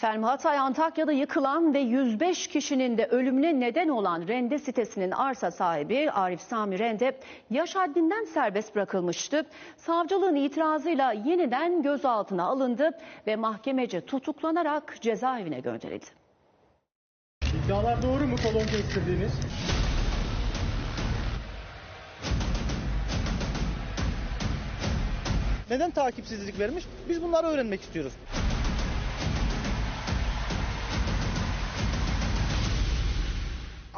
Efendim Hatay Antakya'da yıkılan ve 105 kişinin de ölümüne neden olan Rende sitesinin arsa sahibi Arif Sami Rende yaş haddinden serbest bırakılmıştı. Savcılığın itirazıyla yeniden gözaltına alındı ve mahkemece tutuklanarak cezaevine gönderildi. İddialar doğru mu kolon kestirdiğiniz? Neden takipsizlik vermiş? Biz bunları öğrenmek istiyoruz.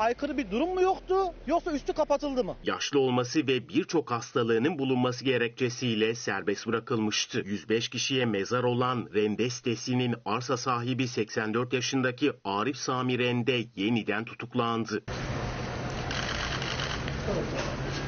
Aykırı bir durum mu yoktu yoksa üstü kapatıldı mı? Yaşlı olması ve birçok hastalığının bulunması gerekçesiyle serbest bırakılmıştı. 105 kişiye mezar olan Rende sitesinin arsa sahibi 84 yaşındaki Arif Sami Rende yeniden tutuklandı.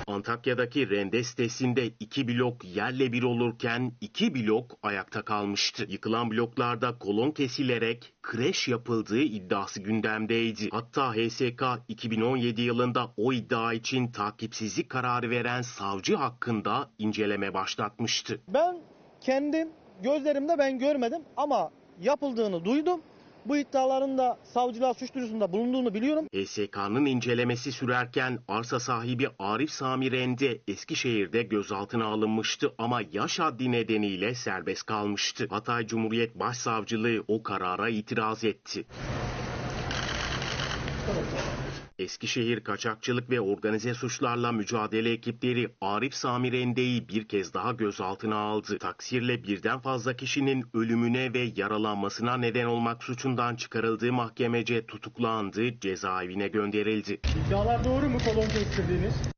Antakya'daki Rende sitesinde iki blok yerle bir olurken iki blok ayakta kalmıştı. Yıkılan bloklarda kolon kesilerek kreş yapıldığı iddiası gündemdeydi. Hatta HSK 2017 yılında o iddia için takipsizlik kararı veren savcı hakkında inceleme başlatmıştı. Ben kendim gözlerimde ben görmedim ama yapıldığını duydum. Bu iddiaların da savcılığa suç duyurusunda bulunduğunu biliyorum. HSK'nın incelemesi sürerken arsa sahibi Arif Sami Rende Eskişehir'de gözaltına alınmıştı ama yaş haddi nedeniyle serbest kalmıştı. Hatay Cumhuriyet Başsavcılığı o karara itiraz etti. Eskişehir Kaçakçılık ve Organize Suçlarla Mücadele ekipleri Arif Sami Rende'yi bir kez daha gözaltına aldı. Taksirle birden fazla kişinin ölümüne ve yaralanmasına neden olmak suçundan çıkarıldığı mahkemece tutuklandı, cezaevine gönderildi. İddialar doğru mu kolon kestirdiğiniz?